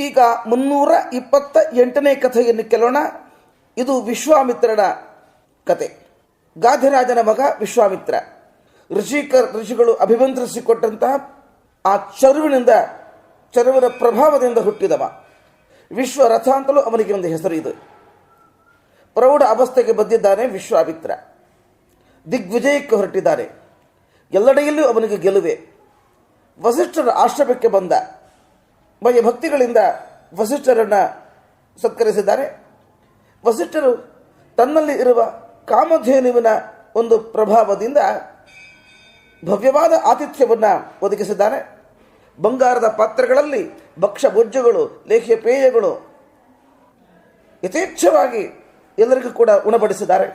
ಈಗ ಮುನ್ನೂರ ಇಪ್ಪತ್ತ ಎಂಟನೇ ಕಥೆಯನ್ನು ಕೇಳೋಣ. ಇದು ವಿಶ್ವಾಮಿತ್ರನ ಕತೆ. ಗಾಧಿರಾಜನ ಮಗ ವಿಶ್ವಾಮಿತ್ರ. ಋಷಿಕ ಋಷಿಗಳು ಅಭಿಮಂತ್ರಿಸಿಕೊಟ್ಟಂತಹ ಆ ಚರುವಿನಿಂದ, ಚರುವಿನ ಪ್ರಭಾವದಿಂದ ಹುಟ್ಟಿದವ. ವಿಶ್ವರಥ ಅಂತಲೂ ಅವನಿಗೆ ಒಂದು ಹೆಸರು ಇದು. ಪ್ರೌಢ ಅವಸ್ಥೆಗೆ ಬಂದಿದ್ದಾನೆ ವಿಶ್ವಾಮಿತ್ರ. ದಿಗ್ವಿಜಯಕ್ಕೆ ಹೊರಟಿದ್ದಾನೆ. ಎಲ್ಲೆಡೆಯಲ್ಲೂ ಅವನಿಗೆ ಗೆಲುವೆ. ವಸಿಷ್ಠರ ಆಶ್ರಮಕ್ಕೆ ಬಂದ. ಭಯ ಭಕ್ತಿಗಳಿಂದ ವಸಿಷ್ಠರನ್ನು ಸತ್ಕರಿಸಿದ್ದಾರೆ. ವಸಿಷ್ಠರು ತನ್ನಲ್ಲಿ ಇರುವ ಕಾಮಧೇನುವಿನ ಒಂದು ಪ್ರಭಾವದಿಂದ ಭವ್ಯವಾದ ಆತಿಥ್ಯವನ್ನು ಒದಗಿಸಿದ್ದಾರೆ. ಬಂಗಾರದ ಪಾತ್ರೆಗಳಲ್ಲಿ ಭಕ್ಷ ಭೋಜ್ಯಗಳು ಲೇಖ್ಯ ಪೇಯಗಳು ಯಥೇಚ್ಛವಾಗಿ ಎಲ್ಲರಿಗೂ ಕೂಡ ಉಣಬಡಿಸಿದ್ದಾರೆ.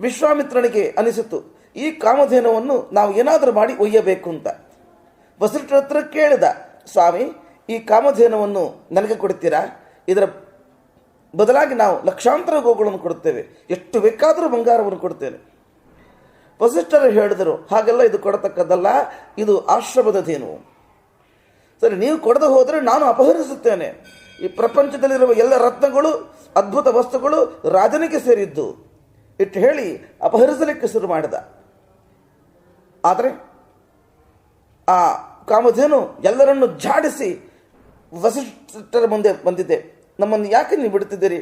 ವಿಶ್ವಾಮಿತ್ರನಿಗೆ ಅನಿಸಿತು, ಈ ಕಾಮಧೇನವನ್ನು ನಾವು ಏನಾದರೂ ಮಾಡಿ ಒಯ್ಯಬೇಕು ಅಂತ ವಸಿಷ್ಠರ ಹತ್ರ ಕೇಳಿದ, ಸ್ವಾಮಿ ಈ ಕಾಮಧೇನವನ್ನು ನನಗೆ ಕೊಡುತ್ತೀರಾ? ಇದರ ಬದಲಾಗಿ ನಾವು ಲಕ್ಷಾಂತರ ಗೋಗಳನ್ನು ಕೊಡುತ್ತೇವೆ. ಎಷ್ಟು ಬೇಕಾದರೂ ಬಂಗಾರವನ್ನು ಕೊಡ್ತೇನೆ ವಸಿಷ್ಠರು ಹೇಳಿದರು, ಹಾಗೆಲ್ಲ ಇದು ಕೊಡತಕ್ಕದ್ದಲ್ಲ, ಇದು ಆಶ್ರಮದ ಧೇನು. ಸರಿ, ನೀವು ಕೊಡದೆ ಹೋದರೆ ನಾನು ಅಪಹರಿಸುತ್ತೇನೆ. ಈ ಪ್ರಪಂಚದಲ್ಲಿರುವ ಎಲ್ಲ ರತ್ನಗಳು, ಅದ್ಭುತ ವಸ್ತುಗಳು ರಾಜನಿಗೆ ಸೇರಿದ್ದು. ಇಟ್ಟು ಹೇಳಿ, ಅಪಹರಿಸಲಿಕ್ಕೆ ಶುರು ಮಾಡಿದ. ಆದರೆ, ಆ ಕಾಮಧೇನು ಎಲ್ಲರನ್ನು ಜಾಡಿಸಿ ವಸಿಷ್ಠರ ಮುಂದೆ ಬಂದಿದ್ದೆ. ನಮ್ಮನ್ನು ಯಾಕೆ ನೀವು ಬಿಡ್ತಿದ್ದೀರಿ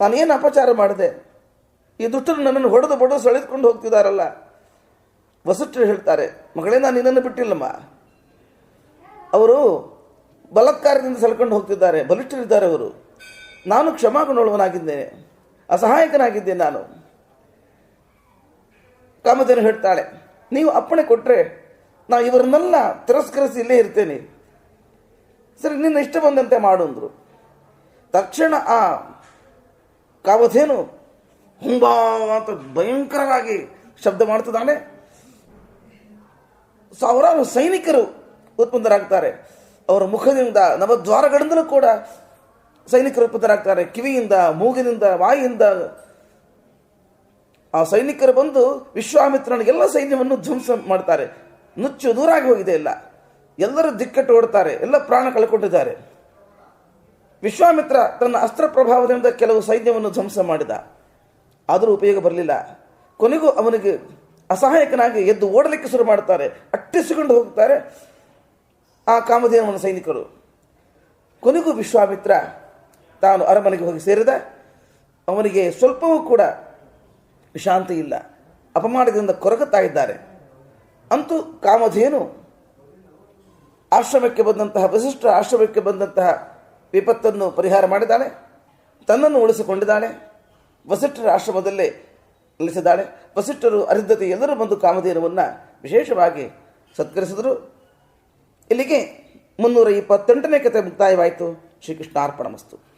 ನಾನೇನು ಅಪಚಾರ ಮಾಡಿದೆ? ಈ ದುಷ್ಟರು ನನ್ನನ್ನು ಹೊಡೆದು ಬಡದು ಸೆಳೆದುಕೊಂಡು ಹೋಗ್ತಿದ್ದಾರಲ್ಲ. ವಸಿಷ್ಠರು ಹೇಳ್ತಾರೆ, ಮಗಳೇ, ನಾನು ನಿನ್ನನ್ನು ಬಿಟ್ಟಿಲ್ಲಮ್ಮ. ಅವರು ಬಲತ್ಕಾರದಿಂದ ಸೆಳ್ಕೊಂಡು ಹೋಗ್ತಿದ್ದಾರೆ. ಬಲಿಷ್ಠರಿದ್ದಾರೆ ಅವರು. ನಾನು ಕ್ಷಮಾಗುಣವನಾಗಿದ್ದೇನೆ ಅಸಹಾಯಕನಾಗಿದ್ದೇನೆ ನಾನು. ಕಾಮಧೇನು ಹೇಳ್ತಾಳೆ, ನೀವು ಅಪ್ಪಣೆ ಕೊಟ್ಟರೆ ನಾನು ಇವರನ್ನೆಲ್ಲ ತಿರಸ್ಕರಿಸಿ ಇಲ್ಲೇ ಇರ್ತೇನೆ. ಸರಿ, ನಿನ್ನ ಇಷ್ಟ ಬಂದಂತೆ ಮಾಡು ಅಂದರು. ತಕ್ಷಣ ಆ ಕಾವಧೇನು ಹುಂಬಾ ಅಂತ ಭಯಂಕರವಾಗಿ ಶಬ್ದ ಮಾಡ್ತಿದ್ದಾನೆ. ಸಾವಿರಾರು ಸೈನಿಕರು ಉತ್ಪನ್ನರಾಗ್ತಾರೆ. ಅವರ ಮುಖದಿಂದ ನವದ್ವಾರಗಳಿಂದಲೂ ಕೂಡ ಸೈನಿಕರು ಉತ್ಪನ್ನರಾಗ್ತಾರೆ. ಕಿವಿಯಿಂದ, ಮೂಗಿನಿಂದ ಬಾಯಿಯಿಂದ ಆ ಸೈನಿಕರು ಬಂದು ವಿಶ್ವಾಮಿತ್ರನಿಗೆಲ್ಲ ಸೈನ್ಯವನ್ನು ಧ್ವಂಸ ಮಾಡ್ತಾರೆ. ನುಚ್ಚು ದೂರಾಗಿ ಹೋಗಿದೆ ಎಲ್ಲ. ಎಲ್ಲರೂ ದಿಕ್ಕಟ್ಟು ಓಡ್ತಾರೆ ಎಲ್ಲ ಪ್ರಾಣ ಕಳ್ಕೊಂಡಿದ್ದಾರೆ ವಿಶ್ವಾಮಿತ್ರ ತನ್ನ ಅಸ್ತ್ರ ಪ್ರಭಾವದಿಂದ ಕೆಲವು ಸೈನ್ಯವನ್ನು ಧ್ವಂಸ ಮಾಡಿದ. ಆದರೂ ಉಪಯೋಗ ಬರಲಿಲ್ಲ. ಕೊನೆಗೂ ಅವನಿಗೆ ಅಸಹಾಯಕನಾಗಿ ಎದ್ದು ಓಡಲಿಕ್ಕೆ ಶುರು ಮಾಡ್ತಾರೆ ಅಟ್ಟಿಸಿಕೊಂಡು ಹೋಗ್ತಾರೆ ಆ ಕಾಮಧೇನವನ ಸೈನಿಕರು. ಕೊನೆಗೂ ವಿಶ್ವಾಮಿತ್ರ ತಾನು ಅರಮನೆಗೆ ಹೋಗಿ ಸೇರಿದ. ಅವನಿಗೆ ಸ್ವಲ್ಪವೂ ಕೂಡ ಶಾಂತಿ ಇಲ್ಲ ಅಪಮಾನದಿಂದ ಕೊರಗುತ್ತಾ ಇದ್ದಾರೆ. ಅಂತೂ ಕಾಮಧೇನು ಆಶ್ರಮಕ್ಕೆ ಬಂದಂತಹ ವಸಿಷ್ಠ ಆಶ್ರಮಕ್ಕೆ ಬಂದಂತಹ ವಿಪತ್ತನ್ನು ಪರಿಹಾರ ಮಾಡಿದ್ದಾಳೆ, ತನ್ನನ್ನು ಉಳಿಸಿಕೊಂಡಿದ್ದಾಳೆ, ವಸಿಷ್ಠರ ಆಶ್ರಮದಲ್ಲೇ ನೆಲೆಸಿದ್ದಾಳೆ. ವಸಿಷ್ಠರು ಅರಿದ್ಧತೆ ಎಲ್ಲರೂ ಬಂದು ಕಾಮಧೇನುವನ್ನು ವಿಶೇಷವಾಗಿ ಸತ್ಕರಿಸಿದರು. ಇಲ್ಲಿಗೆ ಮುನ್ನೂರ ಇಪ್ಪತ್ತೆಂಟನೇ ಕತೆ ಮುಕ್ತಾಯವಾಯಿತು. ಶ್ರೀಕೃಷ್ಣಾರ್ಪಣಮಸ್ತು ಅರ್ಪಣ ಮಸ್ತು.